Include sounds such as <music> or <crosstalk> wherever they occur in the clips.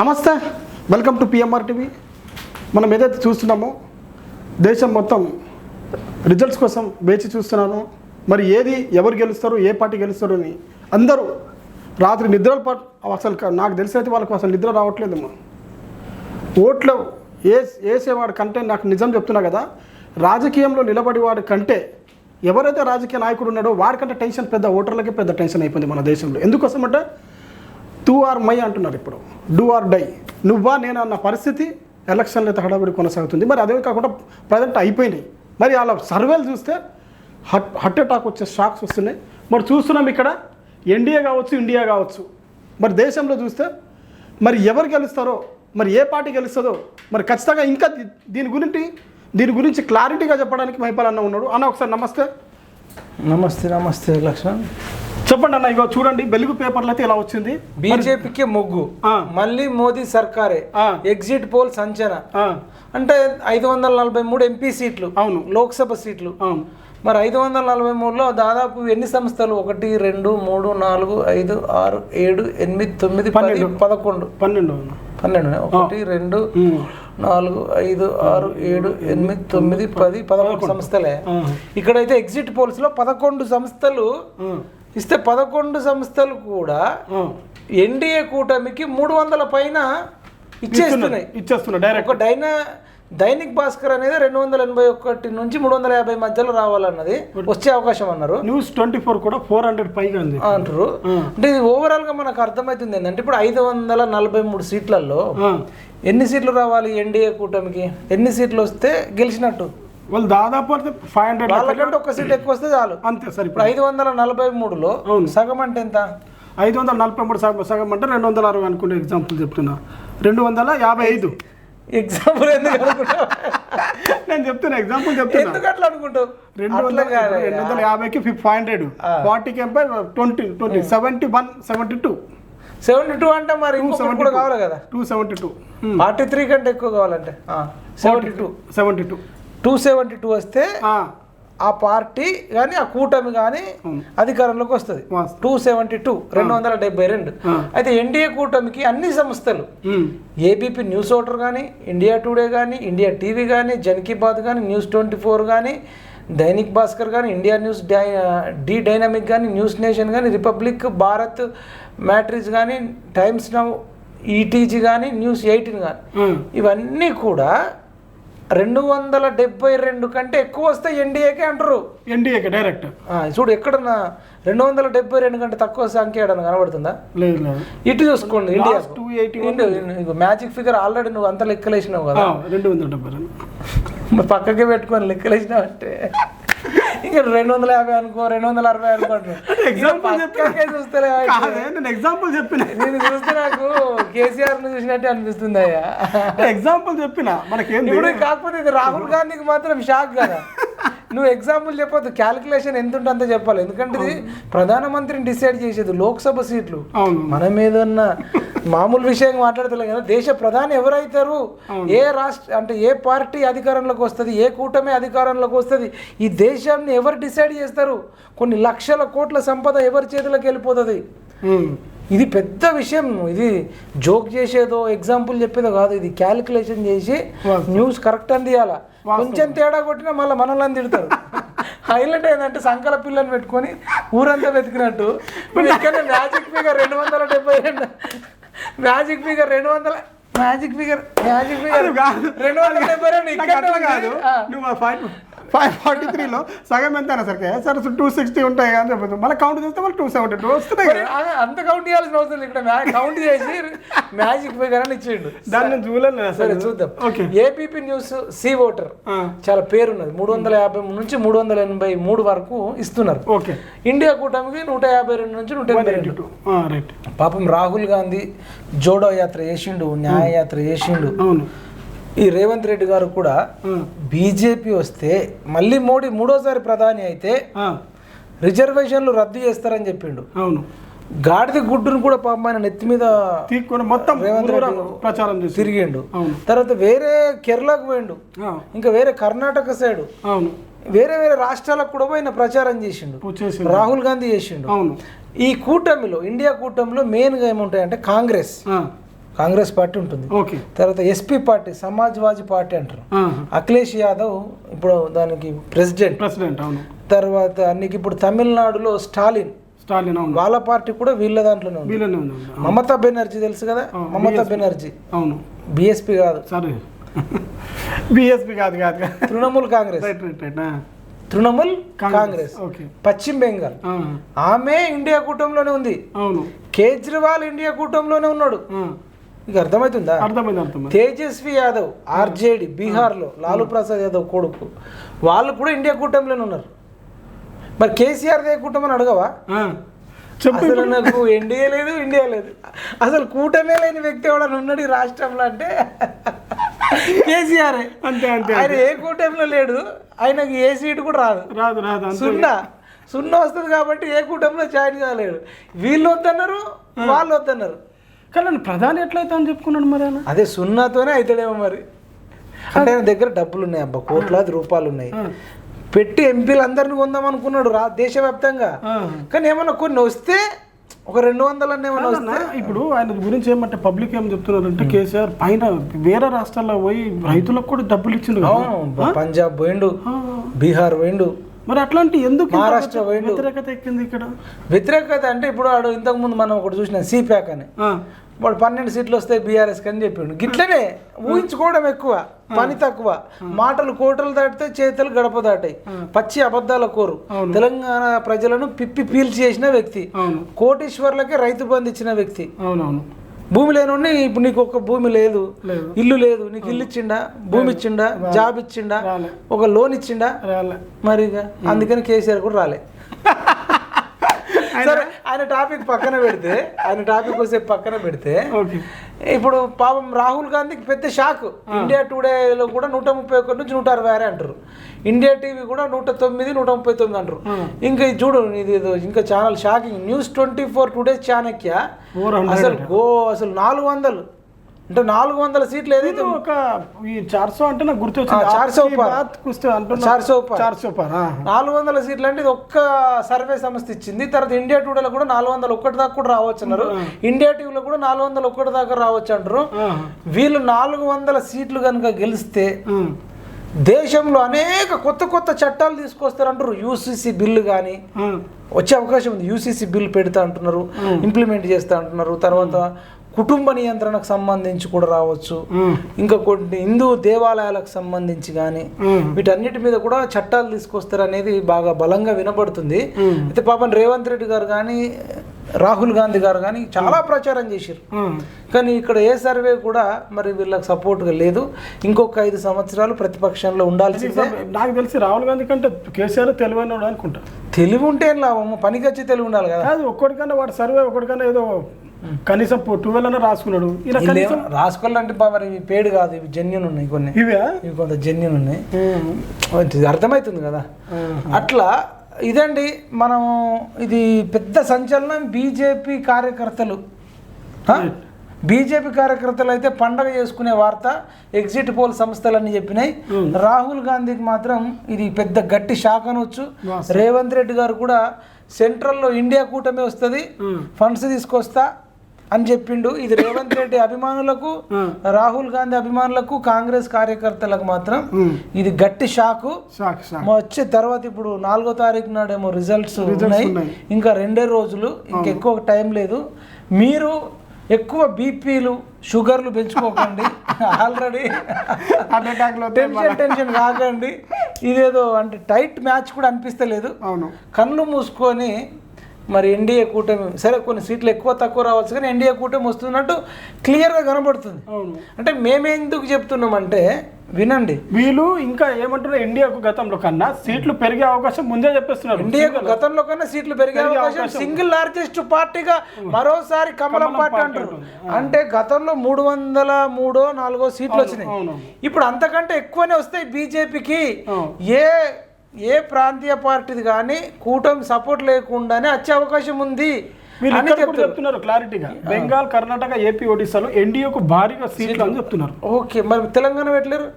నమస్తే. Welcome to PMR TV మనం ఏదైతే చూస్తున్నామో దేశం మొత్తం రిజల్ట్స్ కోసం వేచి చూస్తున్నాను. మరి ఏది ఎవరు గెలుస్తారు ఏ పార్టీ గెలుస్తారు అని అందరూ రాత్రి నిద్రలు అసలు నాకు తెలిసైతే వాళ్ళకు అసలు నిద్ర రావట్లేదమ్మా ఓట్లు ఏ వేసేవాడి కంటే నాకు నిజం చెప్తున్నా కదా రాజకీయంలో నిలబడి వాడి కంటే ఎవరైతే రాజకీయ నాయకుడు ఉన్నాడో వాడికంటే టెన్షన్ పెద్ద ఓటర్లకే పెద్ద టెన్షన్ అయిపోయింది మన దేశంలో. ఎందుకోసమంటే టూ ఆర్ మై అంటున్నారు ఇప్పుడు. Do or die. నువ్వా నేను అన్న పరిస్థితి ఎలక్షన్లో హడావిడి కొనసాగుతుంది. మరి అదే కాకుండా ప్రజెంట్ అయిపోయినాయి. మరి అలా సర్వేలు చూస్తే హట్ హర్ట్ అటాక్ వచ్చే షాక్స్ వస్తున్నాయి. మరి చూస్తున్నాం ఇక్కడ ఎన్డీఏ కావచ్చు ఇండియా కావచ్చు. మరి దేశంలో చూస్తే మరి ఎవరు గెలుస్తారో మరి ఏ పార్టీ గెలుస్తుందో మరి ఖచ్చితంగా ఇంకా దీ- దీని గురించి దీని గురించి క్లారిటీగా చెప్పడానికి మహిపాల్ అన్న ఉన్నాడు. అన్న ఒకసారి నమస్తే. నమస్తే నమస్తే లక్ష్మణ్. చెప్పండి అన్న ఇగో చూడండి వెలుగు పేపర్లు అయితే ఇలా వచ్చింది. బీజేపీకి మొగ్గు. మళ్ళీ మోదీ సర్కారే. ఎగ్జిట్ పోల్ సంచన అంటే ఐదు వందల నలభై మూడు ఎంపీ సీట్లు అవును. లోక్సభ సీట్లు. అవును. మరి ఐదు వందల నలభై మూడులో దాదాపు ఎన్ని సంస్థలు? ఒకటి రెండు మూడు నాలుగు ఐదు ఆరు ఏడు ఎనిమిది తొమ్మిది పది పన్నెండు. పదకొండు. పన్నెండు. పన్నెండు ఒకటి రెండు. నాలుగు ఐదు ఆరు ఏడు ఎనిమిది తొమ్మిది పది పదకొండు సంస్థలే. ఇక్కడైతే ఎగ్జిట్ పోల్స్లో పదకొండు సంస్థలు ఇస్తే పదకొండు సంస్థలు కూడా. ఎన్డీఏ కూటమికి మూడు వందల పైన ఇచ్చేస్తున్నాయి. ఇచ్చేస్తున్నా డైరెక్ట్ డైనా దైనిక్ భాస్కర్ అనేది రెండు వందల ఎనభై ఒకటి నుంచి మూడు వందల యాభై మధ్యలో రావాలన్నది వచ్చే అవకాశం అన్నారు. న్యూస్ ట్వంటీ ఫోర్ కూడా ఫోర్ హండ్రెడ్ పైగా అంటారు. అంటే ఇది ఓవరాల్గా మనకు అర్థమవుతుంది ఏంటంటే ఇప్పుడు ఐదు వందల నలభై మూడు సీట్లలో. ఎన్ని సీట్లు రావాలి ఎన్డీఏ కూటమికి? ఎన్ని సీట్లు వస్తే గెలిచినట్టు? వాళ్ళు దాదాపు ఫైవ్ హండ్రెడ్ వాళ్ళకంటే ఒక సీట్ ఎక్కువ వస్తే చాలు. అంతే సరే ఇప్పుడు ఐదు వందల నలభై మూడులో అవును. సగం అంటే ఎంత? ఐదు వందల నలభై మూడు సగం సగం అంటే రెండు వందల అరవై అనుకునే ఎగ్జాంపుల్ చెప్తున్నా. రెండు వందల యాభై ఐదు. ఎగ్జాంపుల్ ఎందుకు అనుకుంటావు? నేను చెప్తున్నా ఎగ్జాంపుల్ చెప్తున్నా. ఎందుకు అట్లా అనుకుంటావు? రెండు వందల. రెండు వందల యాభైకి ఫిఫ్ ఫైవ్ హండ్రెడ్ ఫార్టీకి ఎంపై twenty twenty seventy one seventy two seventy two అంటే మరి కూడా కావాలి కదా. Two seventy two forty three కంటే ఎక్కువ కావాలంటే. Seventy two seventy two two seventy two వస్తే ఆ. పార్టీ కానీ ఆ కూటమి కానీ అధికారంలోకి వస్తుంది. టూ సెవెంటీ టూ రెండు వందల డెబ్బై రెండు. అయితే ఎన్డీఏ కూటమికి అన్ని సంస్థలు ఏబీపీ న్యూస్ ఓటర్ కానీ ఇండియా టుడే కానీ ఇండియా టీవీ కానీ జన్ కీ బాత్ కానీ న్యూస్ ట్వంటీ ఫోర్ కానీ దైనిక్ భాస్కర్ కానీ ఇండియా న్యూస్ డై డి డైనమిక్ కానీ న్యూస్ నేషన్ కానీ రిపబ్లిక్ భారత్ మ్యాట్రిక్స్ కానీ టైమ్స్ నౌ ఈటీజీ కానీ న్యూస్ ఎయిటీన్ కానీ ఇవన్నీ కూడా రెండు వందల డెబ్బై రెండు కంటే ఎక్కువ వస్తే ఎన్డీఏకే అంటారు. ఎన్డీఏకి డైరెక్ట్. చూడు ఎక్కడన్నా రెండు వందల డెబ్బై రెండు కంటే తక్కువ సంఖ్య ఏడన్నా కనబడుతుందా? లేదు లేదు. ఇటు చూసుకోండి India. Two eighty magic figure already నువ్వు అంత లెక్కలేసినావు కదా. రెండు వందల డెబ్బై రెండు. పక్కకే పెట్టుకొని లెక్కలేసినావు అంటే ఇంకా రెండు వందల యాభై అనుకో రెండు వందల అరవై అనుకోండి example పక్కకే చూస్తలే నేను ఎగ్జాంపుల్ చెప్పిన? నేను చూస్తే నాకు కేసీఆర్ను చూసినట్టే అనిపిస్తుంది అయ్యా ఎగ్జాంపుల్ చెప్పిన? మనకేంది? ఇప్పుడు కాకపోతే ఇది రాహుల్ గాంధీకి మాత్రం షాక్ కదా. నువ్వు ఎగ్జాంపుల్ చెప్పొద్దు క్యాలిక్యులేషన్ ఎంత ఉంటే అంత చెప్పాలి. ఎందుకంటే ఇది ప్రధానమంత్రిని డిసైడ్ చేసేది లోక్సభ సీట్లు. మనం ఏదన్నా మామూలు విషయం మాట్లాడతలే కదా. దేశ ప్రధాని ఎవరైతారు? ఏ రాష్ట్ర అంటే ఏ పార్టీ అధికారంలోకి వస్తుంది? ఏ కూటమి అధికారంలోకి వస్తుంది? ఈ దేశాన్ని ఎవరు డిసైడ్ చేస్తారు? కొన్ని లక్షల కోట్ల సంపద ఎవరి చేతిలోకి వెళ్ళిపోతుంది. ఇది పెద్ద విషయం. ఇది జోక్ చేసేదో ఎగ్జాంపుల్ చెప్పేదో కాదు. ఇది క్యాలిక్యులేషన్ చేసి. న్యూస్ కరెక్ట్ అని తీయాలా? కొంచెం తేడా కొట్టినా మళ్ళీ మనల్ని తిడతారు. హైలైట్ ఏంటంటే సంకల పిల్లని పెట్టుకొని ఊరంతా వెతికినట్టు. ఇక్కడ మ్యాజిక్ ఫిగర్ రెండు వందల డెబ్బై రెండు. మ్యాజిక్ ఫిగర్ రెండు వందల మ్యాజిక్ ఫిగర్ మ్యాజిక్ ఫిగర్. రెండు వందల డెబ్బై రెండు ఇక్కడ కాదు. నువ్వు ఫైవ్ ఫార్టీ త్రీలో సగం ఎంత అయినా సరికి. సార్ టూ సిక్స్టీ ఉంటాయి అని చెప్పదు మళ్ళీ కౌంట్ చేస్తే మళ్ళీ టూ సెవెంటీ టూ వస్తున్నాయి అంత కౌంట్ చేయాల్సిన అవసరం లేదు. ఇక్కడ కౌంట్ చేసి మ్యాజిక్ ఫిగర్ అని ఇచ్చిండు దాన్ని నేను చూడలేదు సరే చూద్దాం. Okay. APP News C Voter చాలా పేరున్నది. మూడు వందల యాభై నుంచి మూడు వందల ఎనభై మూడు వరకు ఇస్తున్నారు. ఓకే. ఇండియా కూటమికి నూట యాభై రెండు నుంచి నూట ఎనభై రెండు. పాపం రాహుల్ గాంధీ జోడో యాత్ర చేసిండు న్యాయ యాత్ర చేసిండు. అవును. ఈ రేవంత్ రెడ్డి గారు కూడా బీజేపీ వస్తే మళ్ళీ మోడీ మూడోసారి ప్రధాని అయితే రిజర్వేషన్లు రద్దు చేస్తారని చెప్పిండు. అవును. గాడిద గుడ్డును కూడా పాపం ఆయన నెత్తి మీద తీసుకొని మొత్తం రేవంత్ ప్రచారం తిరిగిండు. అవును. తర్వాత వేరే కేరళకు పోయిండు. ఇంకా వేరే కర్ణాటక సైడు. అవును. వేరే వేరే రాష్ట్రాలకు కూడా పోయిన ప్రచారం చేసిండు. రాహుల్ గాంధీ చేసిండు. అవును. ఈ కూటమిలో ఇండియా కూటమిలో మెయిన్గా ఏముంటాయంటే కాంగ్రెస్. కాంగ్రెస్ పార్టీ ఉంటుంది. ఓకే. తర్వాత ఎస్పీ పార్టీ సమాజ్వాదీ పార్టీ అంటారు. అఖిలేష్ యాదవ్ ఇప్పుడు దానికి ప్రెసిడెంట్. ప్రెసిడెంట్ అవును. తర్వాత నీకు ఇప్పుడు తమిళనాడులో స్టాలిన్. స్టాలిన్ అవును. వాళ్ళ పార్టీ కూడా వీళ్ళ దాంట్లోనే ఉంది. మమతా బెనర్జీ తెలుసు కదా? మమతా. బెనర్జీ. అవును. బిఎస్పీ కాదు. సరే. బిఎస్పి కాదు కాదు. Trinamool Congress. Right right right ఆ. తృణమూల్ కాంగ్రెస్. ఓకే. పశ్చిమ బెంగాల్. ఆమె ఇండియా కూటమిలోనే ఉంది. అవును. కేజ్రీవాల్ ఇండియా కూటమిలోనే ఉన్నాడు. ఇక అర్థమవుతుందా? అర్థమైంది తేజస్వి యాదవ్ ఆర్జేడి బీహార్లో లాలూ ప్రసాద్ యాదవ్ కొడుకు. వాళ్ళు కూడా ఇండియా కూటమిలోనే ఉన్నారు. మరి కేసీఆర్ ఏ కూటమి అని అడగవా? ఆ, చెప్పు అసలు నాకు ఎన్డీఏ లేదు ఇండియా లేదు. అసలు కూటమే లేని వ్యక్తి ఎవడన్నా ఉన్నాడు ఈ రాష్ట్రంలో అంటే? కేసీఆర్. అంతే అంతే ఆయన ఏ కూటమిలో లేడు ఆయనకి ఏ సీటు కూడా రాదు. రాదు రాదు సున్నా సున్నా వస్తుంది కాబట్టి ఏ కూటమిలో జాయిన్ కాలేడు. వీళ్ళు వద్దన్నారు వాళ్ళు వద్దన్నారు. కానీ నన్ను ప్రధాని ఎట్లయితే అని చెప్పుకున్నాడు మరి ఆయన? అదే సున్నాతోనే అవుతాడేమో మరి. అంటే ఆయన దగ్గర డబ్బులు ఉన్నాయి అబ్బా కోట్లాది రూపాయలు ఉన్నాయి పెట్టి ఎంపీలు అందరిని కొందాం అనుకున్నాడు రా దేశవ్యాప్తంగా. కానీ ఏమన్నా కొన్ని వస్తే ఒక రెండు వస్తే? ఇప్పుడు ఆయన గురించి ఏమంటే పబ్లిక్ ఏం చెప్తున్నారంటే కేసీఆర్ పైన వేరే రాష్ట్రాల్లో పోయి రైతులకు కూడా డబ్బులు ఇచ్చిండు పంజాబ్ పోయిండు బీహార్ పోయిండు. మరి అట్లాంటి ఎందుకు మహారాష్ట్ర. వ్యతిరేకత ఎక్కింది ఇక్కడ? వ్యతిరేకత అంటే ఇప్పుడు వాడు ఇంతకుముందు మనం ఒకటి చూసినాం సిప్యాక్ అని. వాడు పన్నెండు సీట్లు వస్తాయి బీఆర్ఎస్ అని చెప్పిండు. గిట్లనే ఊహించుకోవడం ఎక్కువ పని తక్కువ. మాటలు కోటలు దాటితే చేతులు గడప దాటాయి. పచ్చి అబద్ధాల కోరు. తెలంగాణ ప్రజలను పిప్పి పీల్చి చేసిన వ్యక్తి. కోటీశ్వర్లకే రైతు బంధు ఇచ్చిన వ్యక్తి. అవునవును. భూమి లేనోడిని ఇప్పుడు నీకు ఒక భూమి లేదు. ఇల్లు లేదు. నీకు ఇల్లు ఇచ్చిండా? భూమి ఇచ్చిండా? జాబ్ ఇచ్చిండా? ఒక లోన్ ఇచ్చిండా? మరి అందుకని కేసీఆర్ కూడా రాలే. <laughs> సరే ఆయన టాపిక్ పక్కన పెడితే ఆయన టాపిక్ వస్తే పక్కన పెడితే ఇప్పుడు పాపం రాహుల్ గాంధీకి పెద్ద షాక్. ఇండియా టుడేలో కూడా నూట ముప్పై ఒకటి నుంచి నూట అరవై ఆరు అంటారు. ఇండియా టీవీ కూడా నూట తొమ్మిది నూట ముప్పై తొమ్మిది అంటారు. ఇంకా చూడు ఇది ఇంకా channel shocking news twenty four today Chanakya అసలు గో అసలు నాలుగు వందలు. అంటే నాలుగు వందల సీట్లు ఏదైతే ఒక ఈ చార్సో అంటే నాకు ఆ, చార్సో చార్సో. నాలుగు వందల సీట్లు అంటే ఇది ఒక్క సర్వే సంస్థ ఇచ్చింది. తర్వాత ఇండియా టుడేలో కూడా నాలుగు వందల ఒక్కటి దాకా కూడా రావచ్చు అన్నారు. ఇండియా టీవీలో కూడా నాలుగు వందల ఒక్కటి దాకా రావచ్చు అంటారు. వీళ్ళు నాలుగు వందల సీట్లు కనుక గెలిస్తే. దేశంలో అనేక కొత్త కొత్త చట్టాలు తీసుకొస్తారంటారు యూసీసీ బిల్లు కానీ. వచ్చే అవకాశం ఉంది. యూసీసీ బిల్ పెడతా అంటున్నారు. ఇంప్లిమెంట్ చేస్తా అంటున్నారు. తర్వాత కుటుంబ నియంత్రణకు సంబంధించి కూడా రావచ్చు. ఇంకా కొన్ని హిందూ దేవాలయాలకు సంబంధించి కానీ. వీటన్నిటి మీద కూడా చట్టాలు తీసుకొస్తారు అనేది బాగా బలంగా వినబడుతుంది. అయితే పాపం రేవంత్ రెడ్డి గారు కానీ రాహుల్ గాంధీ గారు కానీ చాలా ప్రచారం చేశారు. కానీ ఇక్కడ ఏ సర్వే కూడా మరి వీళ్ళకి సపోర్ట్గా లేదు. ఇంకొక ఐదు సంవత్సరాలు ప్రతిపక్షంలో ఉండాల్సిందే. నాకు తెలిసి రాహుల్ గాంధీ కంటే కేసీఆర్ తెలివైనడు అనుకుంటా. తెలివి ఉంటే లాభము పనికొచ్చి తెలివి ఉండాలి కదా. కాదు ఒక్కడికన్నా వాడు సర్వే ఒకటికన్నా ఏదో కనీసం ట్వెల్వ్ అన్న రాసుకున్నాడు. రాసుకోవాలంటే మరి ఇవి పేడు కాదు ఇవి జెన్యున్ ఉన్నాయి కొన్ని. ఇవే? ఇవి కొంత జెన్యున్ ఉన్నాయి. ఇది అర్థమవుతుంది కదా? అట్లా ఇదండి మనం ఇది పెద్ద సంచలనం బీజేపీ కార్యకర్తలు. బీజేపీ కార్యకర్తలు అయితే పండగ చేసుకునే వార్త ఎగ్జిట్ పోల్ సంస్థలన్నీ చెప్పినాయి. రాహుల్ గాంధీకి మాత్రం ఇది పెద్ద గట్టి షాక్ అనొచ్చు. రేవంత్ రెడ్డి గారు కూడా సెంట్రల్లో ఇండియా కూటమి వస్తుంది. ఫండ్స్ తీసుకొస్తా. అని చెప్పిండు. ఇది రేవంత్ రెడ్డి అభిమానులకు రాహుల్ గాంధీ అభిమానులకు కాంగ్రెస్ కార్యకర్తలకు మాత్రం ఇది గట్టి షాకు. వచ్చే తర్వాత ఇప్పుడు నాలుగో తారీఖు నాడేమో రిజల్ట్స్ ఉన్నాయి. ఇంకా రెండే రోజులు ఇంకెక్కువ టైం లేదు. మీరు ఎక్కువ బీపీలు షుగర్లు పెంచుకోకండి. ఆల్రెడీ టెన్షన్ టెన్షన్ కాకండి. ఇదేదో అంటే టైట్ మ్యాచ్ కూడా అనిపిస్తలేదు. అవును. కళ్ళు మూసుకొని మరి ఎన్డీఏ కూటమి సరే కొన్ని సీట్లు ఎక్కువ తక్కువ రావచ్చు కానీ ఎన్డీఏ కూటమి వస్తున్నట్టు క్లియర్గా కనబడుతుంది. అంటే మేమెందుకు చెప్తున్నామంటే వినండి. వీళ్ళు ఇంకా ఏమంటున్నారు ఇండియాకు గతంలో కన్నా సీట్లు పెరిగే అవకాశం ముందే చెప్పేస్తున్నారు. ఇండియాకు గతంలో కన్నా సీట్లు పెరిగే అవకాశం సింగిల్ లార్జెస్ట్ పార్టీగా మరోసారి కమలం పార్టీ అంటారు. అంటే గతంలో మూడు వందల మూడో నాలుగో సీట్లు వచ్చినాయి. ఇప్పుడు అంతకంటే ఎక్కువనే వస్తాయి బీజేపీకి. ఏ ఏ ప్రాంతీయ పార్టీది కానీ కూటమి సపోర్ట్ లేకుండానే వచ్చే అవకాశం ఉంది చెప్తున్నారు క్లారిటీగా. బెంగాల్ కర్ణాటక ఏపీ ఒడిశాలో ఎన్డీఏకు భారీగా సీట్లు అని చెప్తున్నారు. ఓకే మరి తెలంగాణ పెట్టలేరు <laughs>